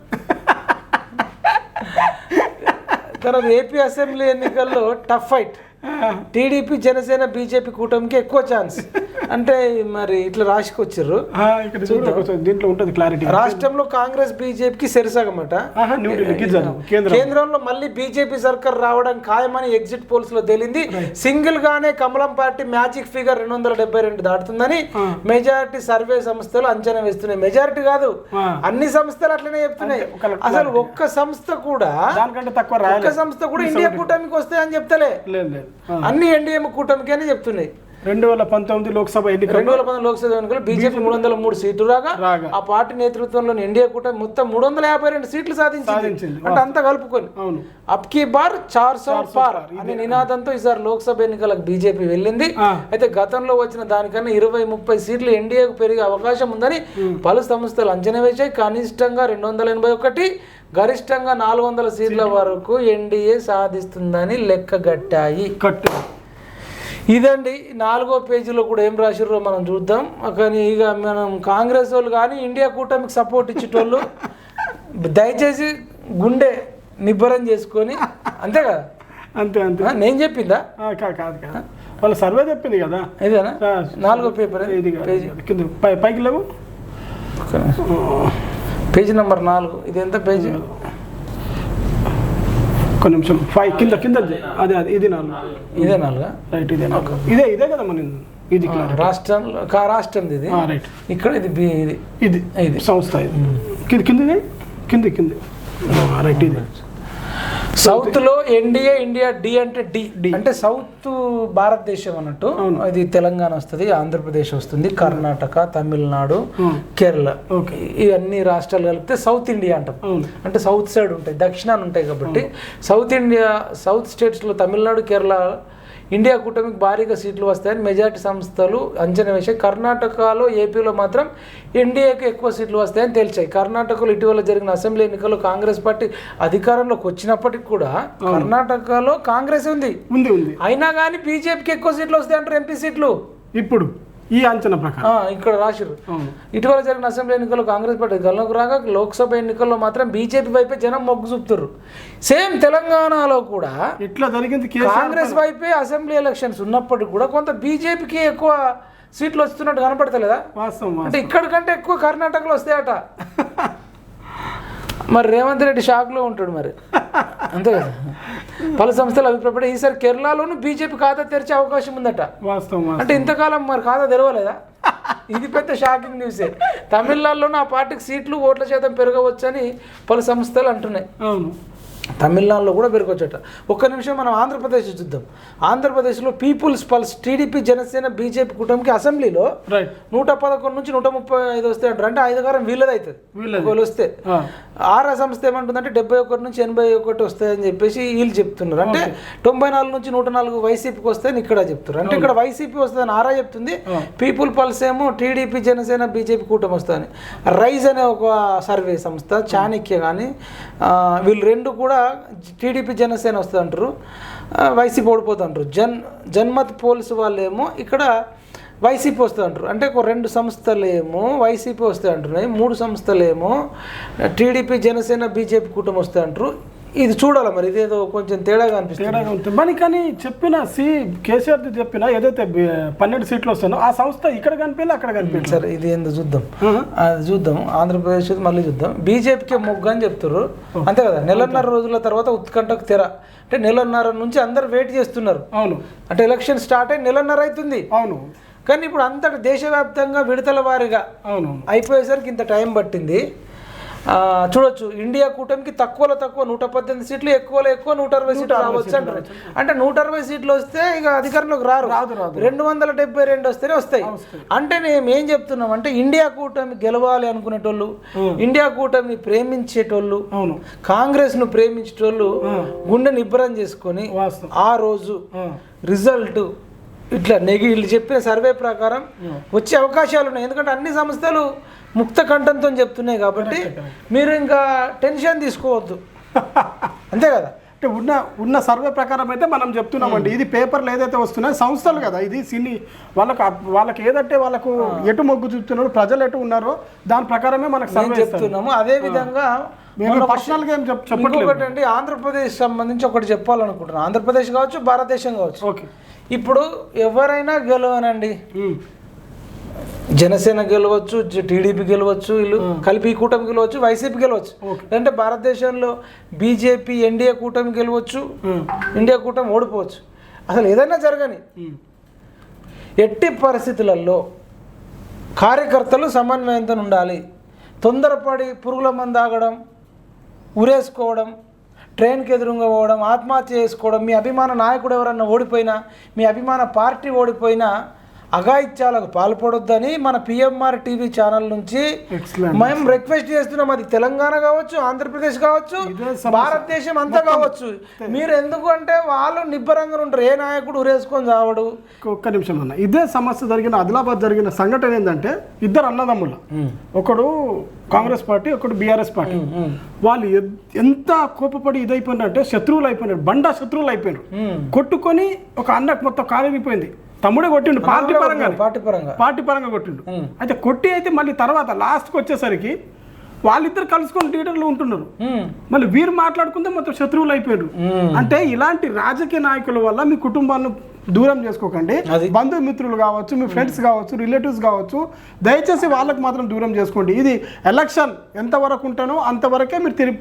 తర్వాత ఏపీ అసెంబ్లీ ఎన్నికల్లో tough fight. TDP Janasena BJP కూటమికి ఎక్కువ ఛాన్స్ అంటే మరి ఇట్లా రాసుకొచ్చారు. దీంట్లో ఉంటుంది క్లారిటీ రాష్ట్రంలో కాంగ్రెస్ బీజేపీకి సెరసగమట. కేంద్రంలో. మళ్ళీ బీజేపీ సర్కార్ రావడం ఖాయమని ఎగ్జిట్ పోల్స్లో తేలింది. సింగిల్ గానే కమలం పార్టీ మ్యాజిక్ ఫిగర్ రెండు వందల డెబ్బై రెండు దాటుతుందని మెజారిటీ సర్వే సంస్థలు అంచనా వేస్తున్నాయి. మెజారిటీ కాదు. అన్ని సంస్థలు అట్లనే చెప్తున్నాయి. అసలు ఒక్క సంస్థ కూడా ఒక్క సంస్థ కూడా ఇండియా కూటమికి వస్తాయని చెప్తలే. లేదు. అన్ని ఎన్డీఎం కూటమికి అని చెప్తున్నాయి. రెండు వేల పంతొమ్మిది లోక్సభ ఎన్నికలు. రెండు వేల పంతొమ్మిది లోక్సభ ఎన్నికలు బీజేపీ మూడు వందల మూడు సీట్లు రాగా. రాగా. ఆ పార్టీ నేతృత్వంలోని ఎన్డీఏ కూటమి మొత్తం మూడు వందల యాభై రెండు సీట్లు సాధించింది. అంటే అంతా కలుపుకొని. అవును. అబ్ కీ బార్ చార్ సో పార్ అనే నినాదంతో ఈసారి లోక్సభ ఎన్నికలకు బీజేపీ వెళ్ళింది. అయితే గతంలో వచ్చిన దానికన్నా ఇరవై ముప్పై సీట్లు ఎన్డీఏకు పెరిగే అవకాశం ఉందని పలు సంస్థలు అంచనా వేశాయి. కనిష్టంగా రెండు వందల ఎనభై ఒకటి గరిష్టంగా నాలుగు వందల సీట్ల. వరకు ఎన్డీఏ సాధిస్తుందని లెక్కగట్టాయి. కట్టు. ఇదండి నాలుగో పేజీలో కూడా ఏం రాసిర్రో మనం చూద్దాం. కానీ ఇక మనం కాంగ్రెస్ వాళ్ళు కానీ ఇండియా కూటమికి సపోర్ట్ ఇచ్చేటోళ్ళు దయచేసి గుండె నిబ్బరం చేసుకొని అంతే కదా? అంతే అంతే. నేను చెప్పిందా? కాదు కాదు. వాళ్ళ సర్వే చెప్పింది కదా? ఇదేనా? నాలుగో పేపర్ ఇది కాదు, పైకి లేవు? పేజీ నెంబర్ నాలుగు. ఇది ఎంత పేజీ? ఒక నిమిషం ఫైవ్ కింద కింద అదే అదే ఇది నాలుగు. ఇదే నాలుగా? రైట్ ఇదే నాలుగు. ఇదే ఇదే కదా మన ఇది. ఆ, రాష్ట్రం కా- రాష్ట్రం ఇది? రైట్ ఇక్కడ ఇది ఇది. ఇది. సంస్థ ఇది. కింది కింది కింది. కింది రైట్ ఇది. సౌత్లో ఎన్డీఏ ఇండియా డి అంటే డి అంటే సౌత్ భారతదేశం అన్నట్టు. ఇది తెలంగాణ వస్తుంది ఆంధ్రప్రదేశ్ వస్తుంది కర్ణాటక తమిళనాడు Hmm. కేరళ. ఓకే ఇవన్నీ రాష్ట్రాలు కలిపితే సౌత్ ఇండియా అంటాం. అంటే సౌత్ సైడ్ ఉంటాయి దక్షిణాలు ఉంటాయి కాబట్టి సౌత్ ఇండియా సౌత్ స్టేట్స్లో తమిళనాడు కేరళ ఇండియా కూటమికి భారీగా సీట్లు వస్తాయని మెజార్టీ సంస్థలు అంచనా వేశాయి. కర్ణాటకలో ఏపీలో మాత్రం ఎన్డీఏకి ఎక్కువ సీట్లు వస్తాయని తేల్చాయి. కర్ణాటకలో ఇటీవల జరిగిన అసెంబ్లీ ఎన్నికల్లో కాంగ్రెస్ పార్టీ అధికారంలోకి వచ్చినప్పటికి కూడా కర్ణాటకలో కాంగ్రెస్ ఉంది. ఉంది ఉంది. అయినా కానీ బీజేపీకి ఎక్కువ సీట్లు వస్తాయంటారు ఎంపీ సీట్లు? ఇప్పుడు ఈ అంచనా ప్రకారం. ఇక్కడ రాసిరు ఇటీవల జరిగిన అసెంబ్లీ ఎన్నికల్లో కాంగ్రెస్ పార్టీ గల్లోకి రాగా లోక్సభ ఎన్నికల్లో మాత్రం బీజేపీ వైపే జనం మొగ్గు చూపుతారు సేమ్ తెలంగాణలో కూడా ఇట్లా జరిగింది కాంగ్రెస్ వైపే అసెంబ్లీ ఎలక్షన్స్ ఉన్నప్పటికీ కూడా కొంత బీజేపీకి ఎక్కువ సీట్లు వస్తున్నట్టు కనపడతలేదా? వాస్తవం అంటే ఇక్కడ కంటే ఎక్కువ కర్ణాటకలో వస్తాయట. <laughs> మరి రేవంత్ రెడ్డి షాక్లో ఉంటాడు మరి. అంతే కదా? పలు సంస్థలు అభిప్రాయపడి ఈసారి కేరళలోనూ బీజేపీ ఖాతా తెరిచే అవకాశం ఉందట. వాస్తవం. అంటే ఇంతకాలం మరి ఖాతా తెరవలేదా? ఇది పెద్ద షాకింగ్ న్యూసే. తమిళనాడులోనూ ఆ పార్టీకి సీట్లు ఓట్ల శాతం పెరగవచ్చని పలు సంస్థలు అంటున్నాయి. అవును. తమిళనాడులో కూడా పెరగవచ్చట ఒక్క నిమిషం మనం ఆంధ్రప్రదేశ్ చూద్దాం. ఆంధ్రప్రదేశ్లో people's pulse TDP Janasena BJP కూటమికి అసెంబ్లీలో రైట్ నూట పదకొండు నుంచి నూట ముప్పై ఐదు వస్తాయి అంటారు. అంటే ఐదుగారం వీళ్ళది. అవుతుంది. ఒకవేళ వస్తే. ఆ, ఆర్ఆర్ సంస్థ ఏమంటుందంటే డెబ్బై ఒకటి నుంచి ఎనభై ఒకటి వస్తాయని చెప్పేసి వీళ్ళు చెప్తున్నారు. అంటే తొంభై నాలుగు నుంచి నూట నాలుగు వైసీపీకి వస్తాయని ఇక్కడ చెప్తున్నారు. అంటే ఇక్కడ వైసీపీ వస్తుందని ఆర్ఆర్ చెప్తుంది. పీపుల్ పల్స్ ఏమో టీడీపీ జనసేన బీజేపీ కూటమి వస్తుందని. రైజ్ అనే ఒక సర్వే సంస్థ చాణక్య కానీ వీళ్ళు రెండు కూడా టీడీపీ జనసేన వస్తుంది అంటారు వైసీపీ ఓడిపోతుంటారు. జన్ జన్మత్ పోల్స్ వాళ్ళేమో ఇక్కడ వైసీపీ వస్తుంది అంటారు అంటే ఒక రెండు సంస్థలేమో వైసీపీ వస్తాయి అంటున్నాయి మూడు సంస్థలేమో టీడీపీ జనసేన బీజేపీ కూటమి వస్తాయి అంటారు ఇది చూడాలి మరి? ఇదేదో కొంచెం తేడాగా అనిపిస్తుంది. తేడాగా ఉంటుంది. మరి కానీ చెప్పిన సి కేసీఆర్ చెప్పిన ఏదైతే పన్నెండు సీట్లు వస్తానో ఆ సంస్థ ఇక్కడ కనిపించలే అక్కడ కనిపించలేదు సరే ఇది ఏందో చూద్దాం. అది చూద్దాం. ఆంధ్రప్రదేశ్ మళ్ళీ చూద్దాం. బీజేపీకి మొగ్గు అని చెప్తారు అంతే కదా? నెలన్నర రోజుల తర్వాత ఉత్కంఠకు తెర. అంటే నెలన్నర నుంచి అందరు వెయిట్ చేస్తున్నారు. అవును. అంటే ఎలక్షన్ స్టార్ట్ అయ్యి నెలన్నర అవుతుంది అవును. కానీ ఇప్పుడు అంతటా దేశవ్యాప్తంగా విడతల వారీగా అవును. అయిపోయేసరికి ఇంత టైం పట్టింది. చూడొచ్చు. ఇండియా కూటమికి తక్కువలో తక్కువ నూట పద్దెనిమిది సీట్లు ఎక్కువలో ఎక్కువ నూట అరవై సీట్లు రావచ్చు అంటారు. అంటే నూట అరవై సీట్లు వస్తే ఇక అధికారంలోకి రారు. రాదు, రాదు. రెండు వందల డెబ్బై రెండు వస్తేనే వస్తాయి. అంటే మేము ఏం చెప్తున్నాం అంటే ఇండియా కూటమి గెలవాలి అనుకునేటోళ్ళు ఇండియా కూటమిని ప్రేమించేటోళ్ళు అవును. కాంగ్రెస్ను ప్రేమించేటోళ్ళు గుండె నిబ్బరం చేసుకొని ఆ రోజు రిజల్ట్ ఇట్లా నెగి వీళ్ళు చెప్పిన సర్వే ప్రకారం వచ్చే అవకాశాలు ఉన్నాయి. ఎందుకంటే అన్ని సంస్థలు ముక్త కంఠంతో చెప్తున్నాయి కాబట్టి మీరు ఇంకా టెన్షన్ తీసుకోవద్దు. అంతే కదా? అంటే ఉన్న ఉన్న సర్వే ప్రకారం అయితే మనం చెప్తున్నామండి. ఇది పేపర్లు ఏదైతే వస్తున్నాయో సంస్థలు కదా. ఇది సినీ వాళ్ళకు వాళ్ళకి ఏదంటే వాళ్ళకు ఎటు మొగ్గు చూపుతున్నారు ప్రజలు ఎటు ఉన్నారో దాని ప్రకారమే మనకు సర్వే చెప్తున్నాము. అదే విధంగా మేము పర్సనల్గా ఏం చెప్ చెప్పట్లేదు. అండి ఆంధ్రప్రదేశ్ సంబంధించి ఒకటి చెప్పాలనుకుంటున్నాను. ఆంధ్రప్రదేశ్ కావచ్చు భారతదేశం కావచ్చు. ఓకే. ఇప్పుడు ఎవరైనా గెలవనండి. జనసేన గెలవచ్చు టీడీపీ గెలవచ్చు వీళ్ళు కలిపి ఈ కూటమి గెలవచ్చు వైసీపీ గెలవచ్చు. అంటే భారతదేశంలో బీజేపీ ఎన్డీఏ కూటమి గెలవచ్చు ఇండియా కూటమి ఓడిపోవచ్చు. అసలు ఏదైనా జరగని. ఎట్టి పరిస్థితులలో కార్యకర్తలు సమన్వయంతో ఉండాలి. తొందరపడి పురుగుల మందు ఆగడం ఉరేసుకోవడం ట్రైన్కి ఎదురుగా పోవడం ఆత్మహత్య చేసుకోవడం మీ అభిమాన నాయకుడు ఎవరన్నా ఓడిపోయినా మీ అభిమాన పార్టీ ఓడిపోయినా అఘాయిత్యాలకు పాల్పడొద్దని మన పిఎంఆర్ టీవీ ఛానల్ నుంచి మేము రిక్వెస్ట్ చేస్తున్నాం. అది తెలంగాణ కావచ్చు ఆంధ్రప్రదేశ్ కావచ్చు. భారతదేశం అంతా కావచ్చు. మీరు ఎందుకు అంటే వాళ్ళు నిబ్బరంగా ఉంటారు. ఏ నాయకుడు ఉరేసుకొని చావడు. ఒక్క నిమిషం అన్న. ఇదే సమస్య జరిగిన ఆదిలాబాద్ జరిగిన సంఘటన ఏంటంటే ఇద్దరు అన్నదమ్ముల. ఒకడు కాంగ్రెస్ పార్టీ ఒకడు బీఆర్ఎస్ పార్టీ. వాళ్ళు ఎంత కోపపడి ఇదైపోయినారంటే శత్రువులు అయిపోయినారు. బండా శత్రువులు అయిపోయినారు. కొట్టుకొని ఒక అన్నకు మొత్తం కాలిపోయింది. తమ్ముడే కొట్టిండు పార్టీ పరంగా పార్టీ పరంగా. పార్టీ పరంగా కొట్టిండు. అయితే కొట్టి అయితే మళ్ళీ తర్వాత లాస్ట్కి వచ్చేసరికి వాళ్ళిద్దరు కలుసుకొని లీడర్లు ఉంటున్నారు. మళ్ళీ వీరు మాట్లాడుకుంటే మొత్తం శత్రువులు అయిపోయారు. అంటే ఇలాంటి రాజకీయ నాయకుల వల్ల మీ కుటుంబాలను దూరం చేసుకోకండి. బంధుమిత్రులు కావచ్చు మీ ఫ్రెండ్స్ కావచ్చు రిలేటివ్స్ కావచ్చు దయచేసి వాళ్ళకి మాత్రం దూరం చేసుకోండి. ఇది ఎలక్షన్ ఎంతవరకు ఉంటానో అంతవరకే మీరు తిరిగి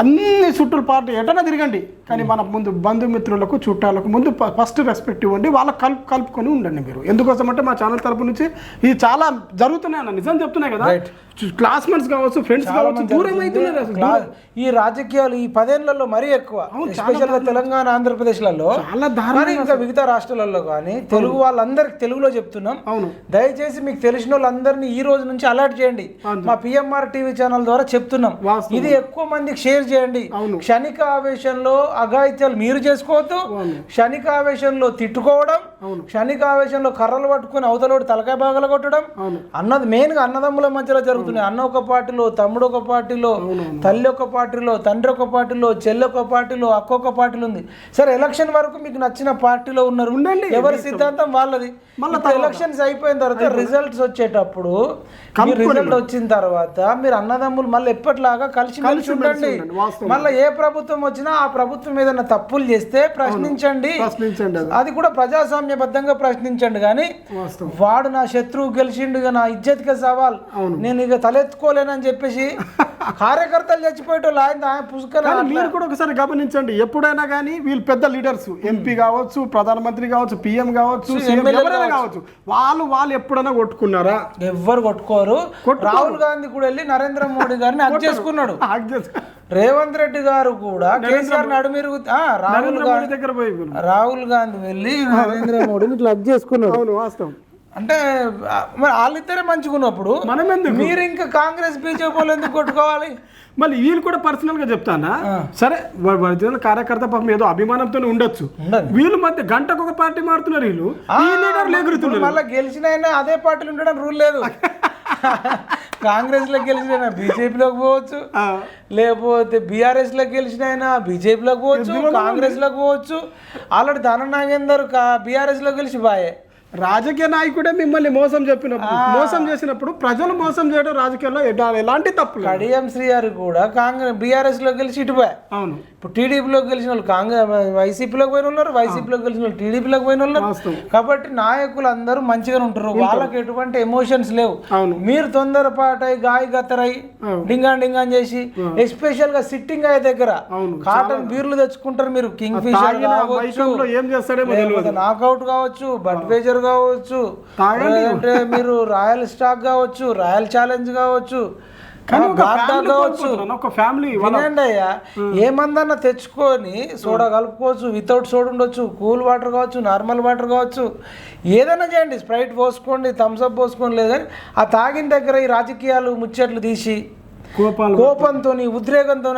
అన్ని చుట్టూలు పార్టీ ఎటైనా తిరగండి. కానీ మన ముందు బంధుమిత్రులకు చుట్టాలకు ముందు ఫస్ట్ రెస్పెక్ట్ ఇవ్వండి. వాళ్ళకి కలుపు కలుపుకొని ఉండండి మీరు. ఎందుకోసం అంటే మా ఛానల్ తరపు నుంచి ఇది చాలా జరుగుతున్నాయి అన్న నిజం చెప్తున్నాయి కదా. క్లాస్మేట్స్ కావచ్చు ఫ్రెండ్స్ కావచ్చు దూరం జరుగుతుంది. అవుతున్నారు అసలు. ఈ రాజకీయాలు ఈ పదేళ్ళలో మరీ ఎక్కువ. అవును, చాలా ఎస్పెషల్గా తెలంగాణ ఆంధ్రప్రదేశ్లలో. చాలా కానీ దారుణంగా ఇంకా మిగతా రాష్ట్రాలలో కానీ తెలుగు వాళ్ళందరికి తెలుగులో చెప్తున్నాం. అవును. దయచేసి మీకు తెలిసిన వాళ్ళందరినీ ఈ రోజు నుంచి అలర్ట్ చేయండి. మా పిఎంఆర్ టీవీ ఛానల్ ద్వారా చెప్తున్నాం. ఇది ఎక్కువ మందికి షేర్ చేయండి. క్షణిక ఆవేశంలో అఘాయిత్యాలు మీరు చేసుకోవద్దు. క్షణిక ఆవేశంలో తిట్టుకోవడం. క్షణిక ఆవేశంలో కర్రలు పట్టుకుని అవతలోడు తలకాయ బాగల కొట్టడం అన్నది మెయిన్గా అన్నదమ్ముల మధ్యలో జరుగుతున్నాయి అన్న ఒక పార్టీలో తమ్ముడు ఒక పార్టీలో. తల్లి ఒక పార్టీలో తండ్రి ఒక పార్టీలో చెల్లి ఒక పార్టీలో అక్క ఒక పార్టీలో ఉంది. సరే ఎలక్షన్ వరకు మీకు నచ్చిన పార్టీలో ఉన్నారు. ఉండండి. ఎవరి సిద్ధాంతం వాళ్ళది. మళ్ళా ఎలక్షన్స్ అయిపోయిన తర్వాత రిజల్ట్స్ వచ్చేటప్పుడు రిజల్ట్ వచ్చిన తర్వాత మీరు అన్నదమ్ములు మళ్ళీ ఎప్పటిలాగా కలిసి కలిసి ఉండండి. మళ్ళీ ఏ ప్రభుత్వం వచ్చినా ఆ ప్రభుత్వం ఏదైనా తప్పులు చేస్తే ప్రశ్నించండి. అది. కూడా ప్రజాస్వామ్యబద్ధంగా ప్రశ్నించండి. కానీ వాడు నా శత్రువు గెలిచిండు నా ఇజ్జత్కే సవాల్. నేను ఇక తలెత్తుకోలేనని చెప్పేసి కార్యకర్తలు చచ్చిపోయేటోళ్ళు ఆయన ఆయన పుస్తకం కానీ మీరు కూడా ఒకసారి గమనించండి ఎప్పుడైనా కానీ వీళ్ళు పెద్ద లీడర్స్ ఎంపీ కావచ్చు ప్రధానమంత్రి కావచ్చు పిఎం కావచ్చు ఎవరైనా కావచ్చు. వాళ్ళు వాళ్ళు ఎప్పుడైనా కొట్టుకున్నారా? ఎవ్వరు కొట్టుకోరు. రాహుల్ గాంధీ కూడా వెళ్ళి నరేంద్ర మోడీ గారిని హక్ చేసుకున్నాడు. రేవంత్ రెడ్డి గారు కూడా కేసీఆర్ నడుమిరుగు ఆ, రాహుల్ గాంధీ దగ్గర. రాహుల్ గాంధీ వెళ్ళి నరేంద్ర మోడీని ఇట్లా హక్ చేసుకున్నాడు. అవును వాస్తవం. అంటే మరి వాళ్ళిద్దరే మంచుకున్నప్పుడు మనం ఎందుకు మీరు ఇంకా కాంగ్రెస్ బీజేపీ వాళ్ళు ఎందుకు కొట్టుకోవాలి? మళ్ళీ వీళ్ళు కూడా పర్సనల్గా చెప్తానా సరే వా- ఒరిజినల్ కార్యకర్త పాపం ఏదో అభిమానంతో ఉండొచ్చు. వీళ్ళు మధ్య గంటకు ఒక పార్టీ మారుతున్నారు వీళ్ళు. ఎగురుతున్నారు. మళ్ళీ గెలిచినైనా అదే పార్టీలు ఉండడం రూల్ లేదు. కాంగ్రెస్లో గెలిచిన బీజేపీలోకి పోవచ్చు. లేకపోతే బీఆర్ఎస్లో గెలిచినైనా బీజేపీలోకి పోవచ్చు కాంగ్రెస్లోకి పోవచ్చు. ఆల్రెడీ ధన నాగేందర్ బీఆర్ఎస్లో గెలిచి బాయే. రాజకీయ నాయకుడే మిమ్మల్ని మోసం చెప్పినప్పుడు మోసం చేసినప్పుడు ప్రజలు మోసం చేయడం రాజకీయాల్లో ఎలాంటి తప్పు. కడియం శ్రీగారు కూడా కాంగ్రెస్ బీఆర్ఎస్లో గెలిచి ఇటుపోయా అవును. ఇప్పుడు టీడీపీలో గెలిచిన వాళ్ళు కాంగ్రెస్ వైసీపీలోకి పోయిన ఉన్నారు వైసీపీలో గెలిచిన వాళ్ళు టీడీపీలోకి పోయిన ఉన్నారు. కాబట్టి నాయకులు అందరూ మంచిగా ఉంటారు. వాళ్ళకి ఎటువంటి ఎమోషన్స్ లేవు. మీరు తొందరపాటై గాయ గతరై. డింగా డింగా అని చేసి ఎస్పెషల్గా సిట్టింగ్ అయ్యే దగ్గర కాటన్ బీర్లు తెచ్చుకుంటారు మీరు కింగ్ ఫిషర్ కావచ్చు. మైకంలో ఏం చేస్తాడేమో తెలియదు. నాకౌట్ కావచ్చు. అంటే మీరు రాయల్ స్టాక్ కావచ్చు రాయల్ ఛాలెంజ్ కావచ్చు కావచ్చు. ఒక ఫ్యామిలీ వినండి అయ్యా ఏమందన్నా తెచ్చుకొని సోడా కలుపుకోవచ్చు వితౌట్ సోడా ఉండొచ్చు కూల్ వాటర్ కావచ్చు నార్మల్ వాటర్ కావచ్చు ఏదైనా చేయండి స్ప్రైట్ పోసుకోండి థమ్స్ అప్ పోసుకోండి లేదని ఆ తాగిన దగ్గర ఈ రాజకీయాలు ముచ్చట్లు తీసి కోపంతో ఉద్రేకంతో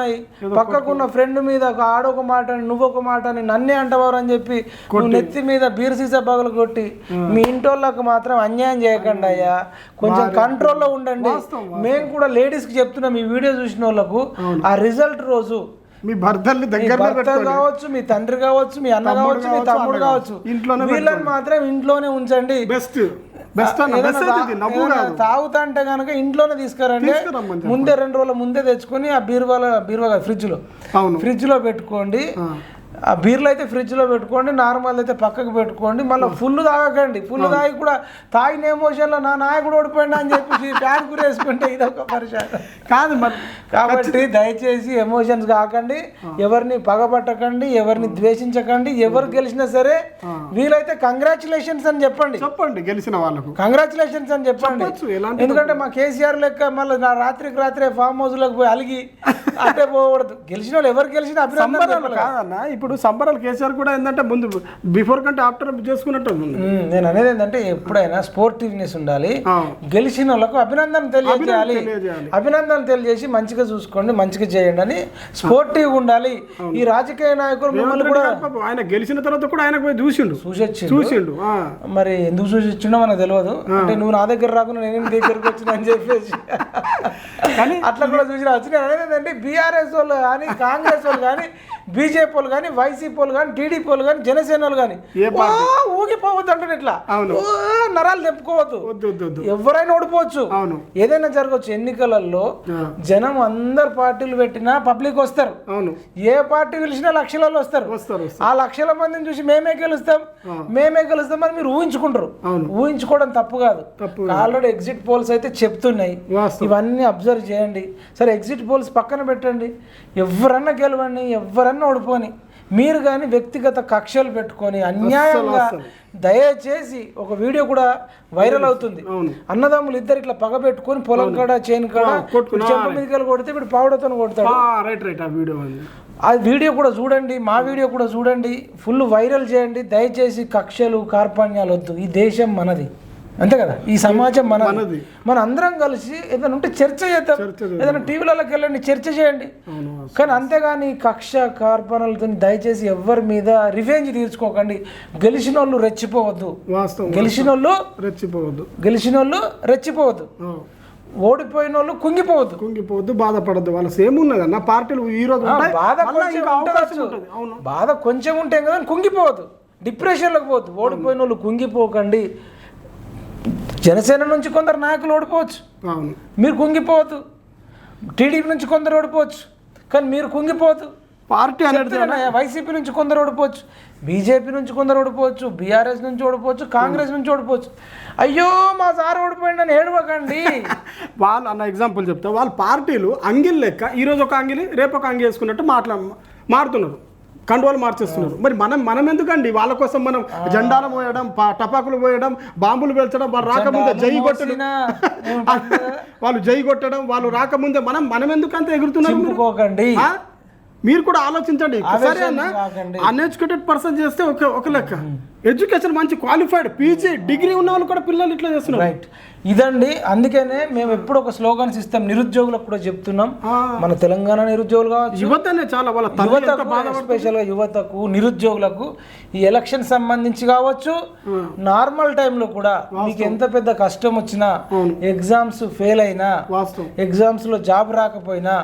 పక్కకున్న ఫ్రెండ్ మీద ఒక ఆడొక మాట అని నువ్వు ఒక మాట అని నన్నే అంటవారు అని చెప్పి నువ్వు నెత్తి మీద బీర్ సీసా పగలు కొట్టి మీ ఇంటోళ్ళకు మాత్రం అన్యాయం చేయకండి అయ్యా. కొంచెం కంట్రోల్లో ఉండండి. మేము కూడా లేడీస్కి చెప్తున్నాం ఈ వీడియో చూసిన వాళ్ళకు. ఆ రిజల్ట్ రోజు. మీ భర్తల్ని పెట్టుకోండి. కావచ్చు మీ తండ్రి కావచ్చు మీ అన్న కావచ్చు మీ తమ్ముడు కావచ్చు. ఇంట్లోనే వీళ్ళని మాత్రం ఇంట్లోనే ఉంచండి. బెస్ట్ బెస్ట్ అన్న ఏదైనా బెస్ట్ తా- ఇది నవ్వు ఏదైనా కాదు తాగుతా అంటే కనుక ఇంట్లోనే తీసుకురండి. ముందే రెండు రోజుల ముందే తెచ్చుకొని ఆ బీరువాల బీరువా ఫ్రిడ్జ్లో. ఫ్రిడ్జ్లో పెట్టుకోండి. ఆ. బీర్లు అయితే ఫ్రిడ్జ్లో పెట్టుకోండి నార్మల్ అయితే పక్కకు పెట్టుకోండి మళ్ళీ ఫుల్ తాగకండి. ఫుల్ తాగి కూడా తాగిన ఎమోషన్లో నా నాయకుడు ఓడిపోయింది అని చెప్పేసి ప్యాన్ కురేసుకుంటే ఇది ఒక పరిశాన్ కాదు మరి కాబట్టి దయచేసి ఎమోషన్స్ కాకండి ఎవరిని పగబట్టకండి ఎవరిని ద్వేషించకండి ఎవరు గెలిచినా సరే వీలైతే కంగ్రాచులేషన్స్ అని చెప్పండి. చెప్పండి గెలిచిన వాళ్ళకు. కంగ్రాచులేషన్స్ అని చెప్పండి. ఎందుకంటే మా కేసీఆర్ లెక్క మళ్ళీ నా రాత్రికి రాత్రే ఫామ్ హౌస్లోకి పోయి అలిగి <laughs> అంటే పోకూడదు. గెలిచిన వాళ్ళు ఎవరు గెలిచినా. కాదన్న ఇప్పుడు సంబరాలు కేసీఆర్ కూడా ఏంటంటే ముందు బిఫోర్ కంటే ఆఫ్టర్ చేసుకున్నట్టు ఉంది. నేను అనేది ఏంటంటే ఎప్పుడైనా స్పోర్టివ్నెస్ ఉండాలి. గెలిచిన వాళ్ళకు అభినందన తెలియజేయాలి. అభినందన తెలియజేసి మంచిగా చూసుకోండి మంచిగా చేయండి అని స్పోర్టివ్ ఉండాలి. ఈ రాజకీయ నాయకులు మిమ్మల్ని కూడా ఆయన గెలిచిన తర్వాత కూడా ఆయన పోయి చూసిండు. చూసొచ్చిండు చూసిండు. మరి ఎందుకు చూసి ఇచ్చిండో మనకు తెలియదు. అంటే నువ్వు నా దగ్గర రాకుండా నేను దగ్గరకు వచ్చిన అని చెప్పేసి. కానీ అట్లా కూడా చూసి అనేది ఏంటంటే బీఆర్ఎస్ వాళ్ళు కానీ కాంగ్రెస్ వాళ్ళు కానీ బీజేపీ వాళ్ళు కానీ వైసీపీ వాళ్ళు కానీ టీడీపీ వాళ్ళు కానీ జనసేన వాళ్ళు కానీ? ఊగిపోవద్దు అంటే ఇట్లా. నరాలు తెప్పుకోవద్దు వద్దు వద్దు వద్దు. ఎవరైనా ఓడిపోవచ్చు. అవును. ఏదైనా జరగవచ్చు. ఎన్నికలలో. జనం అందరు పార్టీలు పెట్టినా పబ్లిక్ వస్తారు. అవును. ఏ పార్టీ పిలిచినా లక్షలలో వస్తారు. ఆ లక్షల మందిని చూసి మేమే గెలుస్తాం. మేమే గెలుస్తాం అని మీరు ఊహించుకుంటారు. అవును. ఊహించుకోవడం తప్పు కాదు. ఆల్రెడీ ఎగ్జిట్ పోల్స్ అయితే చెప్తున్నాయి. ఇవన్నీ అబ్జర్వ్ చేయండి. సరే ఎగ్జిట్ పోల్స్ పక్కన పెట్టండి. ఎవరన్నా గెలవండి ఎవరన్నా ఓడిపోని. మీరు కానీ వ్యక్తిగత కక్షలు పెట్టుకొని అన్యాయంగా. దయచేసి ఒక వీడియో కూడా వైరల్ అవుతుంది. అన్నదమ్ములు ఇద్దరు ఇట్లా పగ పెట్టుకొని పొలం కాడ చేను కాడ ఆ, కొట్టుకున్నా. చెంప మీదకి కొడితే వీడు పావుడతో కొడతాడు. రైట్ రైట్ ఆ వీడియో ఉంది ఆ వీడియో కూడా చూడండి మా వీడియో కూడా చూడండి. ఫుల్ వైరల్ చేయండి. దయచేసి కక్షలు కార్పణ్యాలు వద్దు. ఈ దేశం మనది. అంతే కదా? ఈ సమాజం మనది. మన అందరం కలిసి ఏదైనా ఉంటే చర్చ చేద్దాం. ఏదైనా టీవీలలోకి వెళ్ళండి చర్చ చేయండి. కానీ అంతేగాని కక్ష కార్పణలతో దయచేసి ఎవరి మీద రివెంజ్ తీర్చుకోకండి. గెలిచిన వాళ్ళు రెచ్చిపోవద్దు గెలిచిన వాళ్ళు రెచ్చిపోవద్దు. గెలిచిన వాళ్ళు రెచ్చిపోవద్దు. ఓడిపోయిన వాళ్ళు కుంగిపోవద్దు. కుంగిపోవద్దు బాధపడద్దు. వాళ్ళ సేమ్ ఉన్నది అన్న. పార్టీలు ఈ రోజు బాధ బాధ కొంచెం ఉంటే కదా కుంగిపోవద్దు. డిప్రెషన్లోకి పోవద్దు. ఓడిపోయిన వాళ్ళు కుంగిపోకండి. జనసేన నుంచి కొందరు నాయకులు ఓడిపోవచ్చు. అవును. మీరు కుంగిపోవద్దు. టీడీపీ నుంచి కొందరు ఓడిపోవచ్చు. కానీ మీరు కుంగిపోవద్దు. పార్టీ వైసీపీ నుంచి కొందరు ఓడిపోవచ్చు. బీజేపీ నుంచి కొందరు ఓడిపోవచ్చు. బీఆర్ఎస్ నుంచి ఓడిపోవచ్చు. కాంగ్రెస్ నుంచి ఓడిపోవచ్చు. అయ్యో మా సార్ ఓడిపోయిందని ఏడవకండి. <laughs> వాళ్ళు అన్న ఎగ్జాంపుల్ చెప్తా. వాళ్ళ పార్టీలు అంగిల్ లెక్క ఈ రోజు ఒక అంగిలి రేపు ఒక అంగి వేసుకున్నట్టు మాట్లా మారుతున్నారు. కండువాలు మార్చేస్తున్నారు. మరి మనం మనం ఎందుకండి? వాళ్ళ కోసం మనం జెండాలు పోయడం టపాకులు పోయడం బాంబులు పేల్చడం వాళ్ళు రాకముందే జై కొట్టడం. <laughs> <laughs> వాళ్ళు జై కొట్టడం వాళ్ళు రాకముందే మనం మనం ఎందుకు అంత ఎగురుతున్నారు మీరు? కూడా ఆలోచించండి. సరే అన్న. అన్ఎడ్యుకేటెడ్ పర్సన్ చేస్తే ఒక ఒక లెక్క. ఎడ్యుకేషన్ మంచి క్వాలిఫైడ్ పీజీ డిగ్రీ ఉన్న వాళ్ళు కూడా పిల్లలు ఇట్లా చేస్తున్నారు రైట్ ఇదండి అందుకనే మేము ఎప్పుడు ఒక స్లోగన్స్ ఇస్తాం నిరుద్యోగులకు కూడా చెప్తున్నాం. మన తెలంగాణ నిరుద్యోగులు కావచ్చు యువతనే చాలా వాళ్ళ తల్లి ఎంత యువతకు నిరుద్యోగులకు ఈ ఎలక్షన్ సంబంధించి కావచ్చు నార్మల్ టైంలో కూడా మీకు ఎంత పెద్ద కష్టం వచ్చినా. ఎగ్జామ్స్ ఫెయిల్ అయినా ఎగ్జామ్స్లో జాబ్ రాకపోయినా.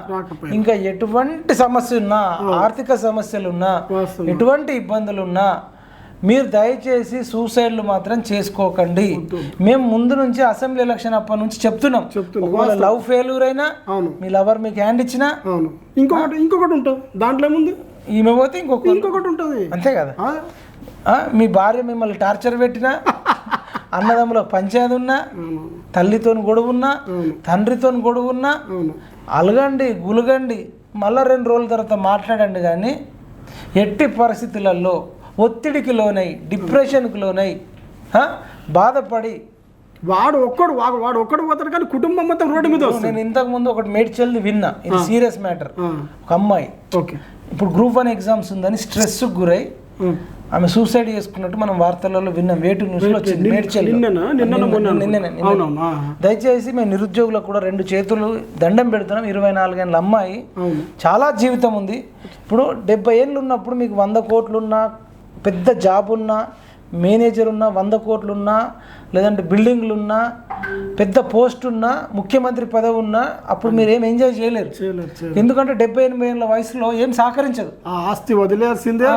ఇంకా ఎటువంటి సమస్య ఉన్నా ఆర్థిక సమస్యలు ఉన్నా. ఎటువంటి ఇబ్బందులు ఉన్నా మీరు దయచేసి సూసైడ్లు మాత్రం చేసుకోకండి. మేము ముందు నుంచి అసెంబ్లీ ఎలక్షన్ అప్పటి నుంచి చెప్తున్నాం. లవ్ ఫెయిల్యూర్ అయినా అవును. మీ లవర్ మీకు హ్యాండ్ ఇచ్చినా అవును. ఇంకొకటి ఇంకొకటి ఉంటుంది. దాంట్లో ఏముంది? ఈమె పోతే ఇంకొక ఇంకొకటి ఉంటుంది. అంతే కదా? మీ భార్య మిమ్మల్ని టార్చర్ పెట్టినా <laughs> అన్నదమ్ముల పంచాయతీ ఉన్నా తల్లితో గొడవ ఉన్నా తండ్రితో గొడవ ఉన్నా అలగండి గులగండి మళ్ళా రెండు రోజుల తర్వాత మాట్లాడండి కానీ ఎట్టి పరిస్థితులలో ఒత్తిడికి లోనై డిప్రెషన్కి లోనై బాధపడి. వాడు ఒక్కడు వాడు వాడు ఒక్కడు పోతాడు కానీ కుటుంబం మొత్తం రోడ్డు మీద వస్తుంది. నేను ఇంతకు ముందు ఒకటి మేడ్చల్ది విన్నా. ఇది సీరియస్ మ్యాటర్. ఒక అమ్మాయి. ఓకే. ఇప్పుడు గ్రూప్ వన్ ఎగ్జామ్స్ ఉందని స్ట్రెస్కి గురై. ఆమె సూసైడ్ చేసుకున్నట్టు మనం వార్తలలో విన్నాం. వేటు న్యూస్లో వచ్చింది. మేడ్చల్ నిన్ననా? దయచేసి మేము నిరుద్యోగులకు కూడా రెండు చేతులు దండం పెడుతున్నాం. ఇరవై నాలుగేళ్ళ అమ్మాయి. చాలా జీవితం ఉంది. ఇప్పుడు డెబ్బై ఏళ్ళు ఉన్నప్పుడు మీకు వంద కోట్లు ఉన్నా పెద్ద జాబ్ ఉన్నా మేనేజర్ ఉన్నా వంద కోట్లు ఉన్నా లేదంటే బిల్డింగ్లు ఉన్నా పెద్ద పోస్ట్ ఉన్నా ముఖ్యమంత్రి పదవి ఉన్నా అప్పుడు మీరు ఏం ఎంజాయ్ చేయలేరు. ఎందుకంటే డెబ్బై ఎనభై ఏళ్ళ వయసులో ఏం సహకరించదు. ఆస్తి వదిలేసిందే,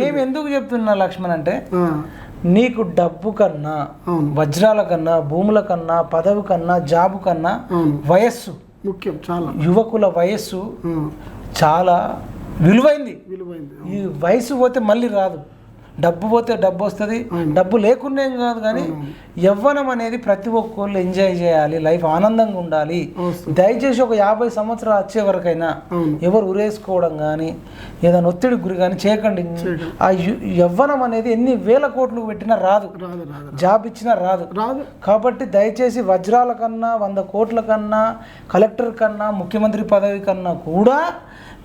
మేము ఎందుకు చెప్తున్నా లక్ష్మణ్ అంటే నీకు డబ్బు కన్నా వజ్రాల కన్నా భూముల కన్నా పదవి కన్నా జాబు కన్నా వయస్సు ముఖ్యం చాలా. యువకుల వయస్సు చాలా విలువైంది. విలువైంది ఈ వయసు పోతే మళ్ళీ రాదు. డబ్బు పోతే డబ్బు వస్తుంది. డబ్బు లేకుండా ఏం కాదు కానీ యవ్వనం అనేది ప్రతి ఒక్కళ్ళు ఎంజాయ్ చేయాలి లైఫ్ ఆనందంగా ఉండాలి. దయచేసి ఒక యాభై సంవత్సరాలు వచ్చే వరకైనా ఎవరు ఉరేసుకోవడం కానీ ఏదైనా ఒత్తిడికి గురి కానీ చేయకండి. ఆ యవ్వనం అనేది ఎన్ని వేల కోట్లు పెట్టినా రాదు. జాబ్ ఇచ్చినా రాదు. రాదు. కాబట్టి దయచేసి వజ్రాల కన్నా వంద కోట్ల కన్నా కలెక్టర్ కన్నా ముఖ్యమంత్రి పదవి కన్నా కూడా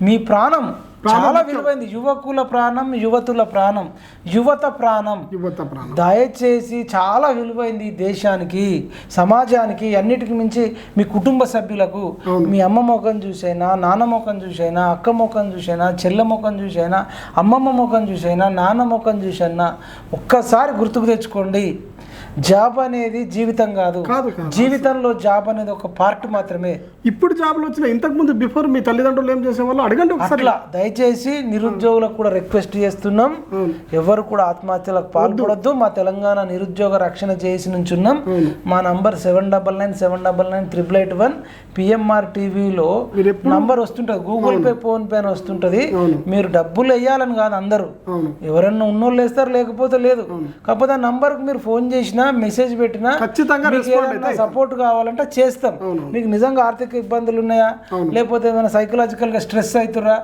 మీ ప్రాణం చాలా విలువైంది. యువకుల ప్రాణం యువతుల ప్రాణం యువత ప్రాణం. యువత ప్రాణం. దయచేసి చాలా విలువైంది దేశానికి సమాజానికి అన్నిటికి మించి మీ కుటుంబ సభ్యులకు. మీ అమ్మ ముఖం చూసైనా నాన్న ముఖం చూసైనా అక్క ముఖం చూసైనా చెల్లె ముఖం చూసైనా అమ్మమ్మ ముఖం చూసైనా నాన్న ముఖం చూసైనా ఒక్కసారి గుర్తుకు తెచ్చుకోండి. జాబ్ అనేది జీవితం కాదు. కాదు జీవితంలో జాబ్ అనేది ఒక పార్ట్ మాత్రమే. ఇప్పుడు జాబ్లు వచ్చిన ఇంతకు ముందు బిఫోర్ మీ తల్లిదండ్రులు ఏం చేసేవాళ్ళు? అడగండి ఒకసారి. అట్లా. దయచేసి నిరుద్యోగులకు కూడా రిక్వెస్ట్ చేస్తున్నాం. ఎవరు కూడా ఆత్మహత్యలకు పాల్పడొద్దు. మా తెలంగాణ నిరుద్యోగ రక్షణ చేసి నుంచున్నాం. మా number seven double nine seven double nine triple eight one PMR టీవీలో నంబర్ వస్తుంటుంది. గూగుల్ పే ఫోన్ పే అని వస్తుంటుంది. మీరు డబ్బులు వేయాలని కాదు అందరూ. అవును. ఎవరన్నా ఉన్నోళ్ళు వేస్తారు లేకపోతే లేదు. కాకపోతే ఆ నంబర్కి మీరు ఫోన్ చేసినా మెసేజ్ పెట్టినా ఖచ్చితంగా ఏదైనా సపోర్ట్ కావాలంటే చేస్తాం. మీకు నిజంగా ఆర్థిక ఇబ్బందులు ఉన్నాయా. లేకపోతే ఏమైనా సైకలాజికల్గా స్ట్రెస్ అవుతురా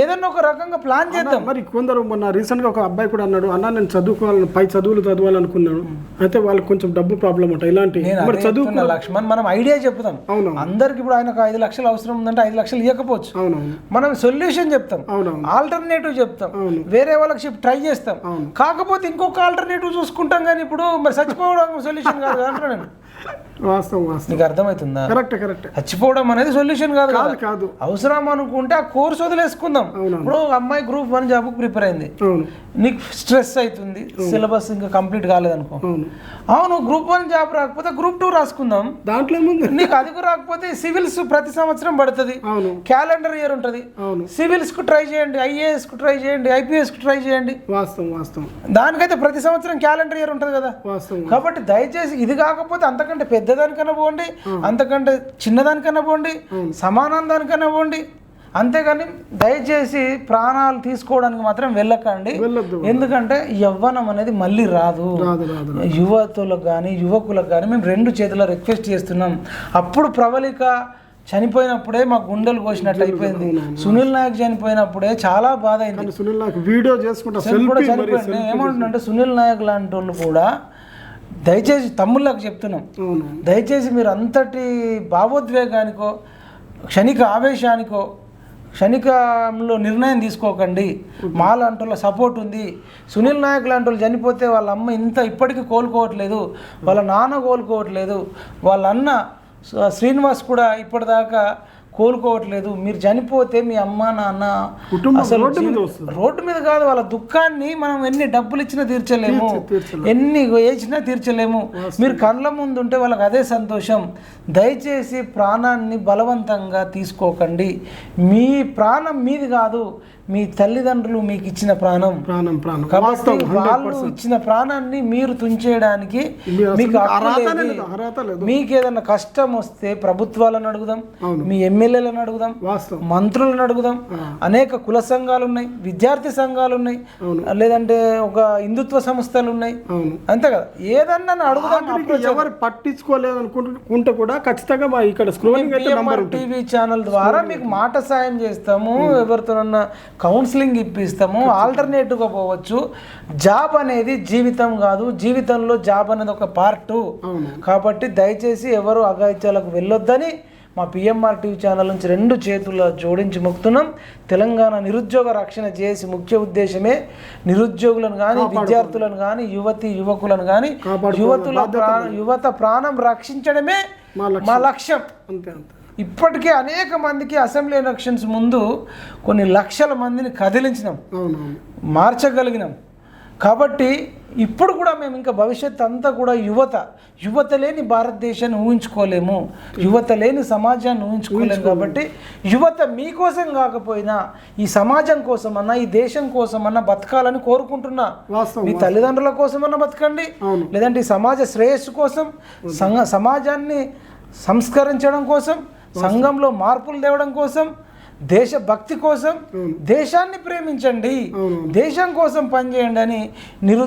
ఏదన్నా ఒక రకంగా ప్లాన్ చేద్దాం. మరి కొందరు మొన్న రీసెంట్గా ఒక అబ్బాయి కూడా అన్నాడు అన్న నేను చదువుకోవాలని పై చదువులు చదవాలనుకున్నాను. అయితే వాళ్ళకి కొంచెం డబ్బు ప్రాబ్లం అంట ఇలాంటి నేను మరి అదే చదువు చెప్తున్నా లక్ష్మణ్ మనం ఐడియా చెప్తాం. అవును అందరికి ఇప్పుడు ఆయనకు ఐదు లక్షలు అవసరం ఉందంటే ఐదు లక్షలు ఇవ్వకపోవచ్చు మనం సొల్యూషన్ చెప్తాం. ఆల్టర్నేటివ్ చెప్తాం. వేరే వాళ్ళకి ట్రై చేస్తాం. కాకపోతే ఇంకొక ఆల్టర్నేటివ్ చూసుకుంటాం కానీ ఇప్పుడు మరి చచ్చిపోవడం సొల్యూషన్ కాదు అంటున్నాను నేను వాస్తవం వాస్తవం. నీకు అర్థమవుతుందా? Correct correct. చచ్చిపోవడం అనేది సొల్యూషన్ కాదు కాదు. కదా అవసరం అనుకుంటే ఆ కోర్స్ వదిలేసుకుందాం. ఇప్పుడు అమ్మాయి గ్రూప్ వన్ జాబ్కి ప్రిపేర్ అయింది. నీకు స్ట్రెస్ అవుతుంది. సిలబస్ ఇంకా కంప్లీట్ కాలేదనుకో. అవును. అవును గ్రూప్ వన్ జాబ్ రాకపోతే గ్రూప్ టూ రాసుకుందాం. దాంట్లో ఏముంది? నీకు అది రాకపోతే సివిల్స్ ప్రతి సంవత్సరం పడుతుంది. క్యాలెండర్ ఇయర్ ఉంటుంది. సివిల్స్కు ట్రై చేయండి ఐఏఎస్కు ట్రై చేయండి ఐపీఎస్కు ట్రై చేయండి. వాస్తవం వాస్తవం. దానికైతే ప్రతి సంవత్సరం క్యాలెండర్ ఇయర్ ఉంటుంది కదా. కాబట్టి దయచేసి ఇది కాకపోతే అంతకంటే పెద్దదానికన్నా పోండి అంతకంటే చిన్నదానికన్నా పోండి. సమానం దానికన్నా పోండి. అంతేగాని దయచేసి ప్రాణాలు తీసుకోవడానికి మాత్రం వెళ్ళకండి. ఎందుకంటే యవ్వనం అనేది మళ్ళీ రాదు. యువతులకు కానీ యువకులకు కానీ మేము రెండు చేతుల రిక్వెస్ట్ చేస్తున్నాం. అప్పుడు ప్రబలిక చనిపోయినప్పుడే మా గుండెలు కోసినట్టు అయిపోయింది. సునీల్ నాయక్ చనిపోయినప్పుడే చాలా బాధ అయింది. సునీల్ నాకు వీడియో చేసుకుంటా చనిపోయింది. ఏమంటున్నా సునీల్ నాయక్ లాంటి వాళ్ళు కూడా దయచేసి తమ్ముళ్ళకి చెప్తున్నాం. దయచేసి మీరు అంతటి భావోద్వేగానికో క్షణిక ఆవేశానికో క్షణికంలో నిర్ణయం తీసుకోకండి. మా లాంటి వాళ్ళ సపోర్ట్ ఉంది. సునీల్ నాయక్ లాంటి వాళ్ళు చనిపోతే వాళ్ళ అమ్మ ఇంత ఇప్పటికీ కోలుకోవట్లేదు. వాళ్ళ నాన్న కోలుకోవట్లేదు. వాళ్ళ అన్న శ్రీ- శ్రీనివాస్ కూడా ఇప్పటిదాకా కోలుకోవట్లేదు. మీరు చనిపోతే మీ అమ్మ నాన్న అసలు రోడ్డు మీద కాదు వాళ్ళ దుఃఖాన్ని మనం ఎన్ని డబ్బులు ఇచ్చినా తీర్చలేము. తీర్చ- తీర్చలేము. ఎన్ని వేసినా తీర్చలేము. మీరు కళ్ళ ముందు ఉంటే వాళ్ళకి అదే సంతోషం. దయచేసి ప్రాణాన్ని బలవంతంగా తీసుకోకండి. మీ ప్రాణం మీది కాదు. మీ తల్లిదండ్రులు మీకు ఇచ్చిన ప్రాణం. ప్రాణం ప్రాణం. కాబట్టి వాళ్ళు ఇచ్చిన ప్రాణాన్ని మీరు తుంచేయడానికి మీకు మీకు ఏదైనా కష్టం వస్తే ప్రభుత్వాలను అడుగుదాం మీ ఎమ్మెల్యేలను అడుగుదాం మంత్రులను అడుగుదాం. అనేక కుల సంఘాలు ఉన్నాయి విద్యార్థి సంఘాలు ఉన్నాయి లేదంటే ఒక హిందుత్వ సంస్థలు ఉన్నాయి అంతే కదా? ఏదన్నా అడుగుదాం ఎవరు పట్టించుకోలేదు అనుకుంటే కూడా ఖచ్చితంగా మా ఇక్కడ స్క్రోలింగ్ టీవీ ఛానల్ ద్వారా మీకు మాట సాయం చేస్తాము. ఎవరితోనన్నా కౌన్సిలింగ్ ఇప్పిస్తాము ఆల్టర్నేటివ్గా పోవచ్చు. జాబ్ అనేది జీవితం కాదు. జీవితంలో జాబ్ అనేది ఒక పార్ట్. కాబట్టి దయచేసి ఎవరు అఘాయిత్యాలకు వెళ్ళొద్దని మా పిఎంఆర్ టీవీ ఛానల్ నుంచి రెండు చేతుల జోడించి మొక్కుతున్నాం. తెలంగాణ నిరుద్యోగ రక్షణ చేసి ముఖ్య ఉద్దేశమే. నిరుద్యోగులను కానీ విద్యార్థులను కానీ యువతి యువకులను కానీ. యువతుల యువత ప్రాణం రక్షించడమే మా లక్ష్యం. అంతే అంతే. ఇప్పటికే అనేక మందికి అసెంబ్లీ ఎలక్షన్స్ ముందు కొన్ని లక్షల మందిని కదిలించినాం. మార్చగలిగినాం. కాబట్టి ఇప్పుడు కూడా మేము ఇంకా భవిష్యత్ అంతా కూడా యువత యువత లేని భారతదేశాన్ని ఊహించుకోలేము. యువత లేని సమాజాన్ని ఊహించుకోలేము కాబట్టి యువత మీకోసం కాకపోయినా ఈ సమాజం కోసమన్నా ఈ దేశం కోసమన్నా బతకాలని కోరుకుంటున్నా. మీ తల్లిదండ్రుల కోసమన్నా బతకండి. లేదంటే ఈ సమాజ శ్రేయస్సు కోసం సమాజాన్ని సంస్కరించడం కోసం సంఘంలో మార్పులు తేవడం కోసం దేశభక్తి కోసం అవును. దేశాన్ని ప్రేమించండి. దేశం కోసం పనిచేయండి అని నిరు